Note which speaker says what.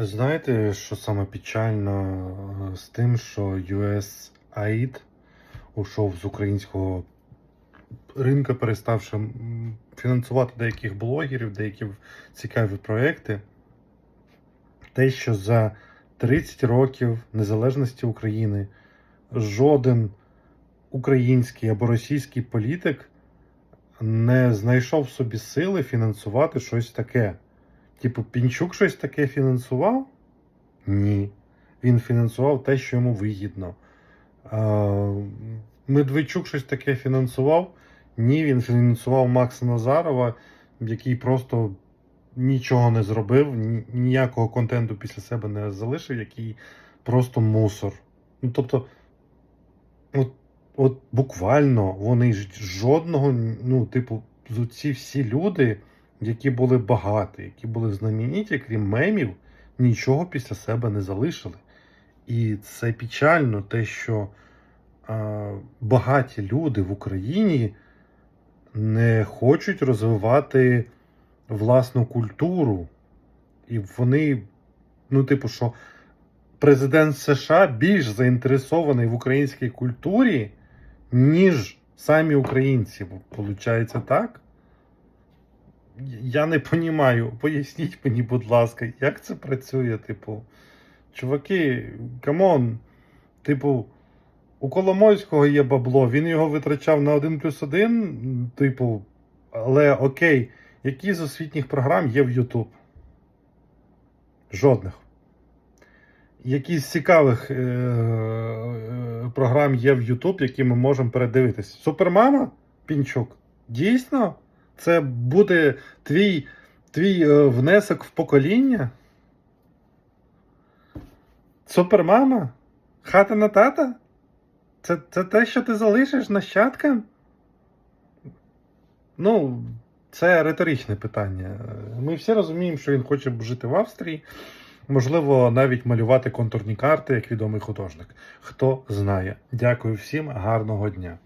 Speaker 1: Знаєте, що саме печально е, з тим, що USAID ушов з українського ринку, переставши фінансувати деяких блогерів, деякі цікаві проекти. Те, що за 30 років незалежності України жоден український або російський політик не знайшов собі сили фінансувати щось таке. Типу, Пінчук щось таке фінансував? Ні. Він фінансував те, що йому вигідно. Медведчук щось таке фінансував? Ні, він фінансував Макса Назарова, який просто нічого не зробив, ніякого контенту після себе не залишив, який просто мусор. Ну, тобто, от, от буквально вони ж жодного, ну, типу, ці всі люди які були багаті, які були знамениті, крім мемів, нічого після себе не залишили. І це печально, те, що а, багаті люди в Україні не хочуть розвивати власну культуру. І вони, ну, типу, що президент США більш заінтересований в українській культурі, ніж самі українці. Получається так? Я не понімаю. Поясніть мені, будь ласка, як це працює, типу. Чуваки, камон, типу, у Коломойського є бабло, він його витрачав на 1 плюс 1, типу, але окей, які з освітніх програм є в YouTube? Жодних. Які з цікавих е- е- програм є в YouTube, які ми можемо передивитись? Супермама? Пінчук? Дійсно? Це буде твій, твій е, внесок в покоління? Супермама? Хата на тата? Це, це те, що ти залишиш нащадкам? Ну, це риторичне питання. Ми всі розуміємо, що він хоче жити в Австрії, можливо, навіть малювати контурні карти як відомий художник. Хто знає. Дякую всім, гарного дня.